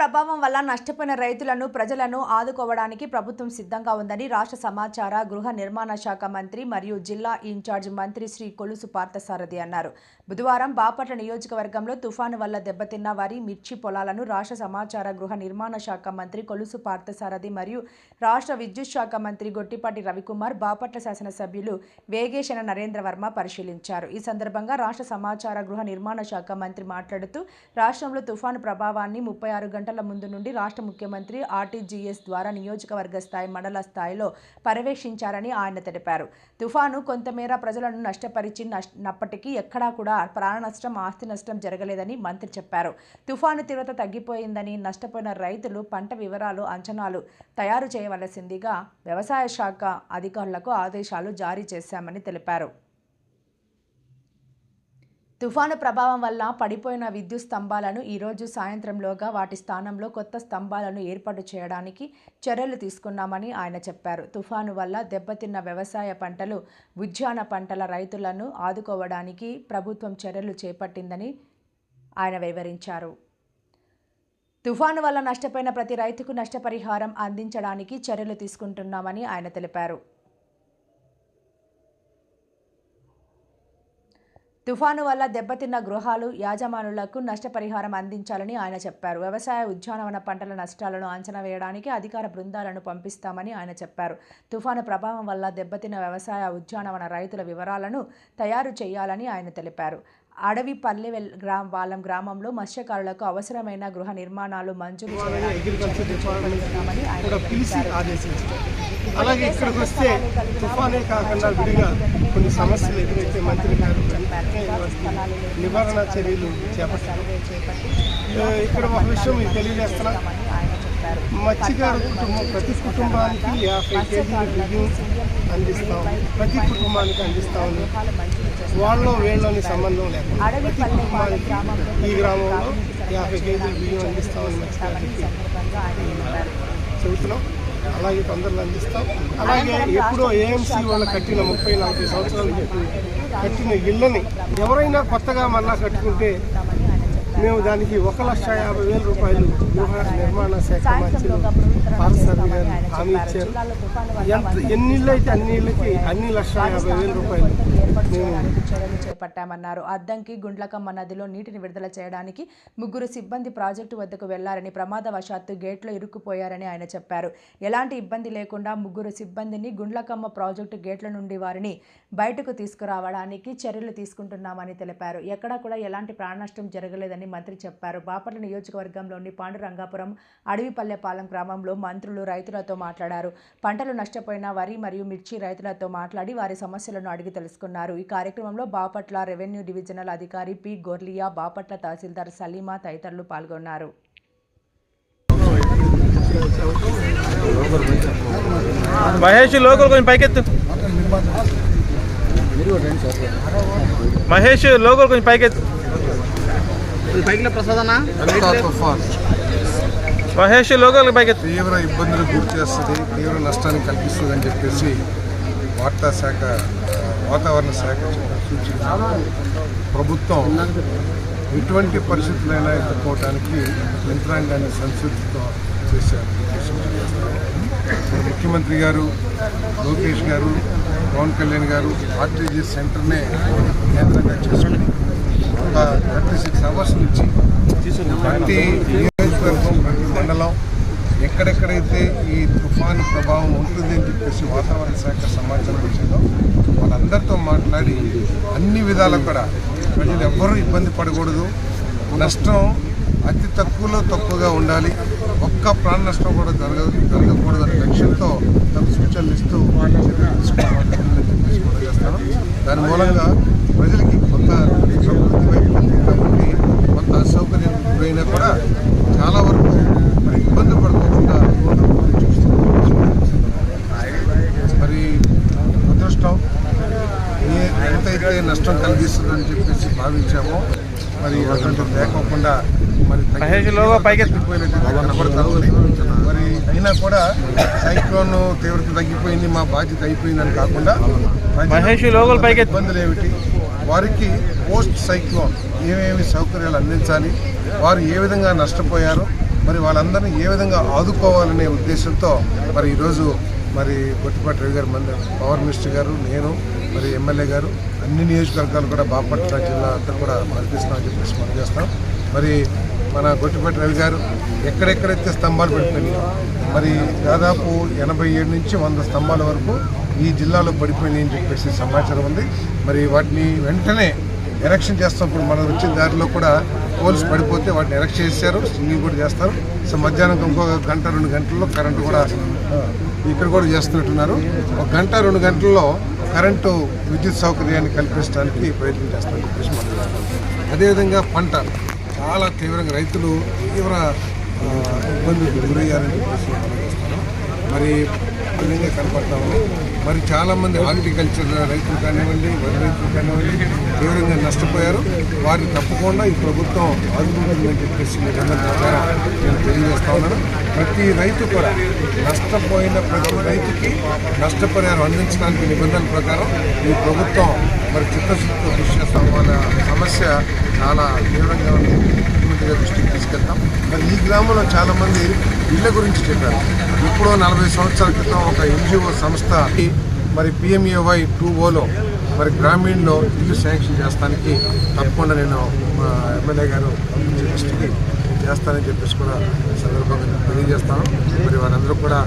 ప్రభావం వల్ల నష్టపోయిన రైతులను ప్రజలను ఆదుకోవడానికి ప్రభుత్వం సిద్ధంగా ఉందని రాష్ట్ర సమాచార గృహ నిర్మాణ శాఖ మంత్రి మరియు జిల్లా ఇన్ఛార్జ్ మంత్రి శ్రీ కొలుసు పార్థసారథి అన్నారు. బుధవారం బాపట్ల నియోజకవర్గంలో తుఫాను వల్ల దెబ్బతిన్న వరి మిర్చి పొలాలను రాష్ట్ర సమాచార గృహ నిర్మాణ శాఖ మంత్రి కొలుసు పార్థసారథి మరియు రాష్ట్ర విద్యుత్ శాఖ మంత్రి గొట్టిపాటి రవికుమార్ బాపట్ల శాసనసభ్యులు వేగేశన నరేంద్ర వర్మ పరిశీలించారు. ఈ సందర్భంగా రాష్ట్ర సమాచార గృహ నిర్మాణ శాఖ మంత్రి మాట్లాడుతూ రాష్ట్రంలో తుఫాను ప్రభావాన్ని ముప్పై ఆరు గంటల ముందు నుండి రాష్ట్ర ముఖ్యమంత్రి ఆర్టీజీఎస్ ద్వారా నియోజకవర్గ స్థాయి మండల స్థాయిలో పర్యవేక్షించారని ఆయన తెలిపారు. తుఫాను కొంతమేర ప్రజలను నష్టపరిచి నప్పటికీ ఎక్కడా కూడా ప్రాణ నష్టం ఆస్తి నష్టం జరగలేదని మంత్రి చెప్పారు. తుఫాను తీవ్రత తగ్గిపోయిందని నష్టపోయిన రైతులు పంట వివరాలు అంచనాలు తయారు చేయవలసిందిగా వ్యవసాయ శాఖ అధికారులకు ఆదేశాలు జారీ చేశామని తెలిపారు. తుఫాను ప్రభావం వల్ల పడిపోయిన విద్యుత్ స్తంభాలను ఈరోజు సాయంత్రంలోగా వాటి స్థానంలో కొత్త స్తంభాలను ఏర్పాటు చేయడానికి చర్యలు తీసుకున్నామని ఆయన చెప్పారు. తుఫాను వల్ల దెబ్బతిన్న వ్యవసాయ పంటలు ఉద్యాన పంటల రైతులను ఆదుకోవడానికి ప్రభుత్వం చర్యలు చేపట్టిందని ఆయన వివరించారు. తుఫాను వల్ల నష్టపోయిన ప్రతి రైతుకు నష్టపరిహారం అందించడానికి చర్యలు తీసుకుంటున్నామని ఆయన తెలిపారు. తుఫాను వల్ల దెబ్బతిన్న గృహాలు యాజమానులకు నష్టపరిహారం అందించాలని ఆయన చెప్పారు. వ్యవసాయ ఉద్యానవన పంటల నష్టాలను అంచనా వేయడానికి అధికార బృందాలను పంపిస్తామని ఆయన చెప్పారు. తుఫాను ప్రభావం వల్ల దెబ్బతిన్న వ్యవసాయ ఉద్యానవన రైతుల వివరాలను తయారు చేయాలని ఆయన తెలిపారు. అడవి పల్లె గ్రామ వాళ్ళం గ్రామంలో మత్స్యకారులకు అవసరమైన గృహ నిర్మాణాలు మంజూరు చేయడానికి ఆయన అలాగే ఇక్కడికి వస్తే తుఫానే కాకుండా విడిగా కొన్ని సమస్యలు ఎదురైతే మంత్రి గారు నివారణ చర్యలు చేపట్టారు. ఇక్కడ ఒక విషయం మీకు తెలియజేస్తున్నా. మత్స్యకారు కుటుంబం ప్రతి కుటుంబానికి యాభై కేజీల బియ్యం అందిస్తాం. ప్రతి కుటుంబానికి అందిస్తాం. వాళ్ళు వీళ్ళని సంబంధం లేకుండా ప్రతి కుటుంబానికి ఈ గ్రామంలో యాభై కేజీల బియ్యం అందిస్తామని మత్స్యకారులకి చెబుతున్నాం. అలాగే తొందరలో అందిస్తాం. అలాగే ఎప్పుడో ఏఎంసీ వాళ్ళు కట్టిన ముప్పై నలభై సంవత్సరాలు చెప్పి కట్టిన ఇళ్ళని ఎవరైనా కొత్తగా మళ్ళా కట్టుకుంటే మేము దానికి ఒక లక్ష యాభై వేల రూపాయలు గృహ నిర్మాణ శాఖ మంత్రులు పారసారి గారు హామీ ఇచ్చారు. ఎంత ఎన్ని ఇళ్ళు అయితే అన్ని ఇళ్ళకి అన్ని లక్ష యాభై వేల రూపాయలు మేము చేపట్టామన్నారు. అద్దంకి గుండ్లకమ్మ నదిలో నీటిని విడుదల చేయడానికి ముగ్గురు సిబ్బంది ప్రాజెక్టు వద్దకు వెళ్ళారని ప్రమాదవశాత్తు గేట్లో ఇరుక్కుపోయారని ఆయన చెప్పారు. ఎలాంటి ఇబ్బంది లేకుండా ముగ్గురు సిబ్బందిని గుండ్లకమ్మ ప్రాజెక్టు గేట్ల నుండి వారిని బయటకు తీసుకురావడానికి చర్యలు తీసుకుంటున్నామని తెలిపారు. ఎక్కడా కూడా ఎలాంటి ప్రాణనష్టం జరగలేదని మంత్రి చెప్పారు. బాపట్ల నియోజకవర్గంలోని పాండురంగాపురం అడవిపల్లెపాలెం గ్రామంలో మంత్రులు రైతులతో మాట్లాడారు. పంటలు నష్టపోయిన వరి మరియు మిర్చి రైతులతో మాట్లాడి వారి సమస్యలను అడిగి తెలుసుకున్నారు. ఈ కార్యక్రమంలో బాపట్ల రెవెన్యూ డివిజనల్ అధికారి పి. గొర్లియా బాపట్ల తహసీల్దార్ సలీమా తదితరులు పాల్గొన్నారు. మహేష్ లోకల్ కొంచెం పైకెత్తు. మహేష్ లోకల్ కొంచెం పైకెత్తు. మహేష్ లోకల్ పైకెత్తు తీవ్ర ఇబ్బందులు గురి చేస్తుంది తీవ్ర నష్టాన్ని కల్పిస్తుంది అని చెప్పేసి వార్తా శాఖ వాతావరణ శాఖ సూచించారు ప్రభుత్వం ఎటువంటి పరిస్థితులైనా ఎదుర్కోవడానికి యంత్రాంగాన్ని సంసిద్ధతో మరి ముఖ్యమంత్రి గారు లోకేష్ గారు పవన్ కళ్యాణ్ గారు ఆర్టీజీ సెంటర్నే కేంద్రంగా చేసుకుని ఒక థర్టీ సిక్స్ అవర్స్ నుంచి ప్రతి నియోజకవర్గం ప్రతి మండలం ఎక్కడెక్కడైతే ఈ తుఫాను ప్రభావం ఉంటుంది అని చెప్పేసి వాతావరణ శాఖ సమాచారం వచ్చిందో వాళ్ళందరితో మాట్లాడి అన్ని విధాలు కూడా ప్రజలు ఎవ్వరూ ఇబ్బంది పడకూడదు. నష్టం అతి తక్కువలో తక్కువగా ఉండాలి. ఒక్క ప్రాణ నష్టం కూడా జరగదు జరగకూడదు అనే లక్ష్యంతో తమ సూచనలు ఇస్తూ చెప్పేసి కూడా చేస్తాను. దాని మూలంగా ప్రజలకి కొంత సమృద్ధి వైపు ఉంది కాబట్టి కొంత అసౌకర్యం గురైనా కూడా చాలా వరకు మరి ఇబ్బంది పడుకోకుండా చూస్తున్నాం. మరి అదృష్టం ఏ ఎంతైతే నష్టం కలిగిస్తుందని చెప్పేసి భావించామో మరి అటువంటి లేకోకుండా మరి తగ్గి- మహేష్ లోగో. మరి అయినా కూడా సైక్లోన్ తీవ్రత తగ్గిపోయింది మా బాధ్యత అయిపోయిందని కాకుండా మహేష్ లోగోలు పైకెత్తు. ఇబ్బందులు ఏమిటి వారికి పోస్ట్ సైక్లోన్ ఏమేమి సౌకర్యాలు అందించాలి వారు ఏ విధంగా నష్టపోయారో మరి వాళ్ళందరినీ ఏ విధంగా ఆదుకోవాలనే ఉద్దేశంతో మరి ఈరోజు మరి గొట్టిపాటి రవి గారు మన పవర్ మినిస్టర్ గారు నేను మరి ఎమ్మెల్యే గారు అన్ని నియోజకవర్గాలు కూడా బాపట్ల జిల్లా అంతా కూడా కల్పిస్తున్నామని చెప్పేసి మనం చేస్తాం మరి మన గొట్టిపాటి రవి గారు ఎక్కడెక్కడైతే స్తంభాలు పడిపోయినాయి మరి దాదాపు ఎనభై ఏడు నుంచి వంద స్తంభాల వరకు ఈ జిల్లాలో పడిపోయినాయి అని చెప్పేసి సమాచారం ఉంది. మరి వాటిని వెంటనే ఎరక్షన్ చేస్తున్నప్పుడు ఇప్పుడు మనం వచ్చిన దారిలో కూడా పోల్స్ పడిపోతే వాటిని ఎరక్షన్ చేశారు సింగింగ్ కూడా చేస్తారు. సో మధ్యాహ్నం ఇంకొక గంట రెండు గంటల్లో కరెంటు కూడా ఇక్కడ కూడా చేస్తున్నట్టున్నారు. ఒక గంట రెండు గంటల్లో కరెంటు విద్యుత్ సౌకర్యాన్ని కల్పించడానికి ప్రయత్నం చేస్తామని చెప్పేసి మనం అదేవిధంగా పంట. చాలా తీవ్రంగా రైతులు తీవ్ర ఆ, ఇబ్బందులకు గురయ్యారని చెప్పేసి మరి విధంగా కనపడతాము మరి చాలామంది అగ్రికల్చర్ రైతులు కానివ్వండి వరి రైతులు కానివ్వండి తీవ్రంగా నష్టపోయారు. వారిని తప్పకుండా ఈ ప్రభుత్వం ఆదుకుంటుందని చెప్పేసి ప్రకారం నేను తెలియజేస్తా ఉన్నాను. ప్రతి రైతు కూడా నష్టపోయిన ప్రతి రైతుకి నష్టపరిహారం అందించడానికి నిబంధనల ప్రకారం ఈ ప్రభుత్వం మరి చిత్తశుద్ధితో కృషి చేస్తాం వాళ్ళ సమస్య చాలా తీవ్రంగా ఉంది. ముఖ్యమంత్రిగా దృష్టికి తీసుకెళ్తాం. మరి ఈ గ్రామంలో చాలామంది ఇళ్ళ గురించి చెప్పారు. ఇప్పుడు నలభై సంవత్సరాల క్రితం ఒక ఎన్జిఓ సంస్థ మరి పిఎంఏవై టూ ఓలో మరి గ్రామీణలో ఇల్లు శాంక్షన్ చేస్తానికి తప్పకుండా నేను మా ఎమ్మెల్యే గారు దృష్టికి చేస్తానని చెప్పేసి కూడా సందర్భంగా తెలియజేస్తాను. మరి వారందరూ కూడా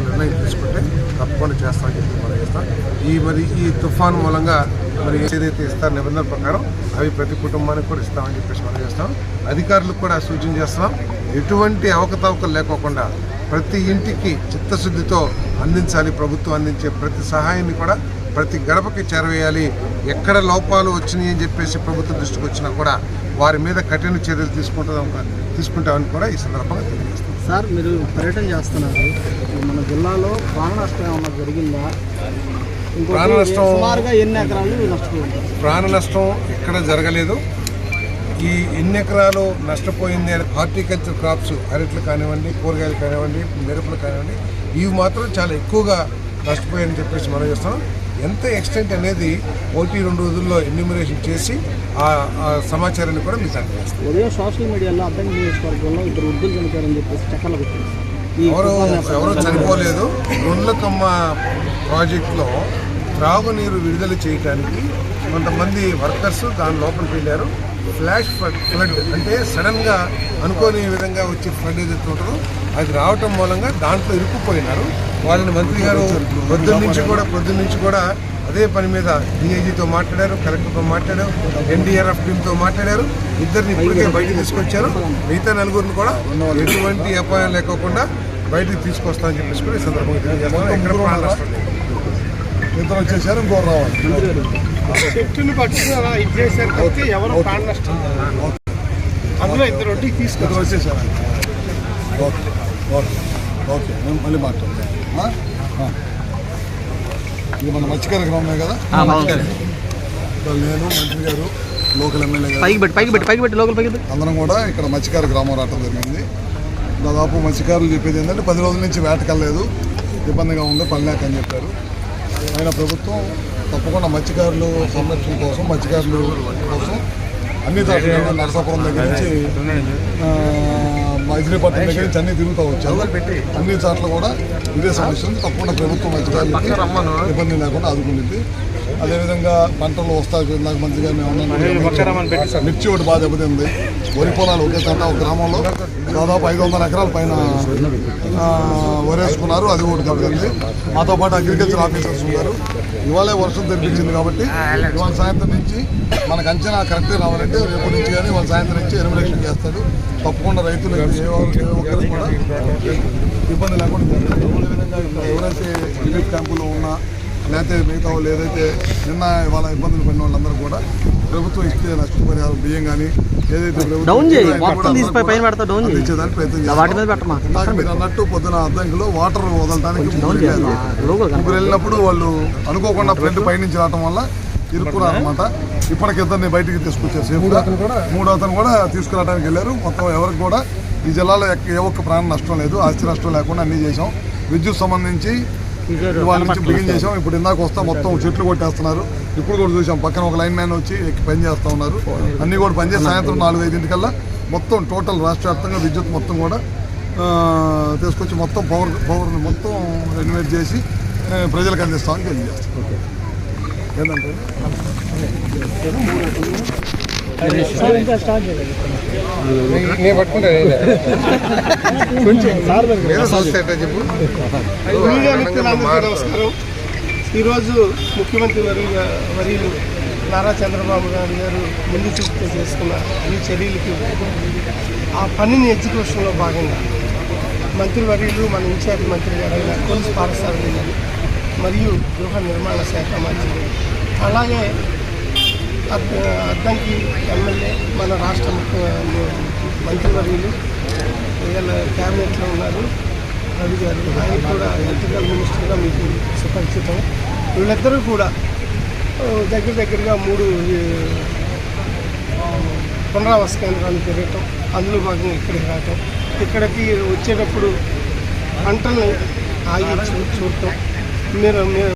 నిర్ణయం తీసుకుంటే తప్పకుండా చేస్తామని చెప్పి మనం చేస్తాం ఈ మరి ఈ తుఫాన్ మూలంగా మరి ఏదైతే ఇస్తారో నిబంధనల ప్రకారం అవి ప్రతి కుటుంబానికి కూడా ఇస్తామని చెప్పేసి మనం చేస్తాం అధికారులకు కూడా సూచన చేస్తున్నాం. ఎటువంటి అవకతవకలు లేకోకుండా ప్రతి ఇంటికి చిత్తశుద్ధితో అందించాలి ప్రభుత్వం అందించే ప్రతి సహాయాన్ని కూడా ప్రతి గడపకి చేరవేయాలి ఎక్కడ లోపాలు వచ్చినాయి అని చెప్పేసి ప్రభుత్వం దృష్టికి వచ్చినా కూడా వారి మీద కఠిన చర్యలు తీసుకుంటాం తీసుకుంటామని కూడా ఈ సందర్భంగా తెలియజేస్తాం సార్ మీరు పర్యటన చేస్తున్నారు. మన జిల్లాలో ప్రాణ నష్టం ఏమన్నా జరిగిందా? ప్రాణ నష్టం- సుమారుగా ఎన్ని ఎకరాలు ప్రాణ నష్టం ఎక్కడ జరగలేదు. ఈ ఎన్ని ఎకరాలు నష్టపోయింది అని హార్టికల్చర్ క్రాప్స్ అరట్లు కానివ్వండి కూరగాయలు కానివ్వండి మిరపలు కానివ్వండి ఇవి మాత్రం చాలా ఎక్కువగా నష్టపోయాయని చెప్పేసి మనం చేస్తాం ఎంత ఎక్స్టెంట్ అనేది ఒకటి రెండు రోజుల్లో ఎన్యూమరేషన్ చేసి ఆ సమాచారాన్ని కూడా మీకు అందజేస్తాం. ఉదయం సోషల్ మీడియాలో అర్థం నియోజకవర్గంలో ఇద్దరు వృద్ధులు చనిపోయారని చెప్పేసి చక్కర్లు పెట్టారు ఈ ఎవరు ఎవరు చనిపోలేదు. రొండ్లకమ్మ ప్రాజెక్టులో త్రాగునీరు విడుదల చేయడానికి కొంతమంది వర్కర్స్ దాని లోపలికి వెళ్ళారు. ఫ్లాష్ ఫ్లడ్ ఫ్లడ్ అంటే సడన్గా అనుకోని విధంగా వచ్చే ఫ్లడ్ ఏదైతే ఉంటుందో అది రావటం మూలంగా దాంట్లో ఇరుక్కుపోయినారు. వాళ్ళని మంత్రి గారు పొద్దున్న నుంచి కూడా పొద్దున్న నుంచి కూడా అదే పని మీద డిఐజీతో మాట్లాడారు కలెక్టర్తో మాట్లాడారు ఎన్డీఆర్ఎఫ్ టీంతో మాట్లాడారు. ఇద్దరిని ఇప్పటికే బయటకు తీసుకొచ్చారు. మిగతా నలుగురిని కూడా ఎటువంటి అపాయం లేకోకుండా బయటికి తీసుకొస్తామని చెప్పేసి కూడా ఈ సందర్భంగా తెలియజేస్తాను ఎక్కడ. ఇద్దరు వచ్చేసారు ఇంకోరు రావాలి. అందులో ఇద్దరు వచ్చేసారు. Okay okay okay. మేము మళ్ళీ మాట్లాడతాం. ఆ? ఆ. ఇది మన మత్స్యకార గ్రామమే కదా? నేను మంత్రి గారు లోకల్ ఎమ్మెల్యే పైకి పెట్టి పైకి పెట్టి పైకి పెట్టి లోకల్ పైకి పెట్టి. అందరం కూడా ఇక్కడ మత్స్యకార గ్రామం రావటం జరిగింది. దాదాపు మత్స్యకారులు చెప్పేది ఏంటంటే పది రోజుల నుంచి వేటకెళ్ళలేదు ఇబ్బందిగా ఉంది పనిలేక అని చెప్పారు. ఆయన ప్రభుత్వం తప్పకుండా మత్స్యకారులు సంరక్షణ కోసం మత్స్యకారులు కోసం అన్ని చోట్ల నరసాపురం దగ్గర నుంచి మజిలీపట్నం దగ్గర నుంచి అన్ని తిరుగుతూ వచ్చారు. అన్ని చోట్ల కూడా ఇదే సమస్య తప్పకుండా ప్రభుత్వం మత్స్యకారులకి ఇబ్బంది లేకుండా ఆదుకుంటుంది అదేవిధంగా పంటలు వస్తాయి ఇందాక మంచిగా మేము. మిర్చి ఒకటి బాగా దెబ్బతింది. వరి పొలాలు ఒకే చోట ఒక గ్రామంలో దాదాపు ఐదు వందల ఎకరాల పైన వరేసుకున్నారు అది ఒకటి దెబ్బతింది. మాతో పాటు అగ్రికల్చర్ ఆఫీసర్స్ ఉన్నారు. ఇవాళే వర్షం తెప్పించింది కాబట్టి ఇవాళ సాయంత్రం నుంచి మనకు అంచనా కరెక్ట్గా రావాలంటే రేపటి నుంచి కానీ వాళ్ళ సాయంత్రం నుంచి ఎలిమినేషన్ చేస్తాడు తప్పకుండా రైతులు ఏ ఒక్క- ఏ ఒక్కరికి కూడా ఇబ్బంది లేకుండా జరుగుతుంది. అదేవిధంగా ఇక్కడ ఎవరైతే రిలీఫ్ క్యాంపులో ఉన్నా లేకపోతే మిగతా వాళ్ళు ఏదైతే నిన్న వాళ్ళ ఇబ్బందులు పడిన వాళ్ళందరూ కూడా ప్రభుత్వం ఇచ్చే నష్టపరిహారం బియ్యం కానీ ఏదైతే అందించేదానికి ప్రయత్నం మీరు అన్నట్టు పొద్దున అద్దంకిలో వాటర్ వదలడానికి ముగ్గురు ముగ్గురు వెళ్ళినప్పుడు వాళ్ళు అనుకోకుండా ఫ్రెండ్ పైనుంచి రావడం వల్ల ఇరుక్కున్నారు అనమాట ఇప్పటికి ఇద్దరిని బయటికి తీసుకొచ్చారు సేఫ్ మూడు అతను కూడా తీసుకురావడానికి వెళ్ళారు. మొత్తం ఎవరికి కూడా ఈ జిల్లాలో ఎక్క- ఏ ఒక్క ప్రాణ నష్టం లేదు. ఆస్తి నష్టం లేకుండా అన్ని చేసాం విద్యుత్ సంబంధించి వాళ్ళ నుంచి బిగిన్ చేసాం ఇప్పుడు ఇందాక వస్తా మొత్తం చెట్లు కొట్టేస్తున్నారు. ఇప్పుడు కూడా చూసాం పక్కన ఒక లైన్ మ్యాన్ వచ్చి ఎక్కి పని చేస్తా ఉన్నారు. అన్ని కూడా పనిచేసి సాయంత్రం నాలుగు ఐదింటికల్లా మొత్తం టోటల్ రాష్ట్ర వ్యాప్తంగా విద్యుత్ మొత్తం కూడా తీసుకొచ్చి మొత్తం పవర్ పవర్ మొత్తం రెన్యువేట్ చేసి ప్రజలకు అందిస్తామని తెలియజేస్తాం ఏంటంటే? మీడియా మిత్రులందరికీ నమస్కారం ఈరోజు ముఖ్యమంత్రి వర్యులు వర్యులు నారా చంద్రబాబు నాయుడు గారు ముందు చూపుతూ చేసుకున్న ఈ చర్యలకి ఆ పనిని ఎగ్జిక్యూషన్లో భాగంగా మంత్రివర్యులు మన ఇన్ఛార్జ్ మంత్రి గారైన కొలుసు పారసారథి గారు మరియు గృహ నిర్మాణ శాఖ మంత్రి అలాగే అద్దంకి ఎమ్మెల్యే మన రాష్ట్ర మంత్రివర్యులు ఇవాళ క్యాబినెట్లో ఉన్నారు రవి గారు. ఆయన కూడా ఎలక్ట్రికల్ మినిస్టర్గా మీకు సుపరిచితం. వీళ్ళిద్దరూ కూడా దగ్గర దగ్గరగా మూడు పునరావాస కేంద్రాలు తిరగటం అందులో భాగంగా ఇక్కడికి రావటం ఇక్కడికి వచ్చేటప్పుడు పంటల్ని ఆగి చూ చూడటం. మీరు మీరు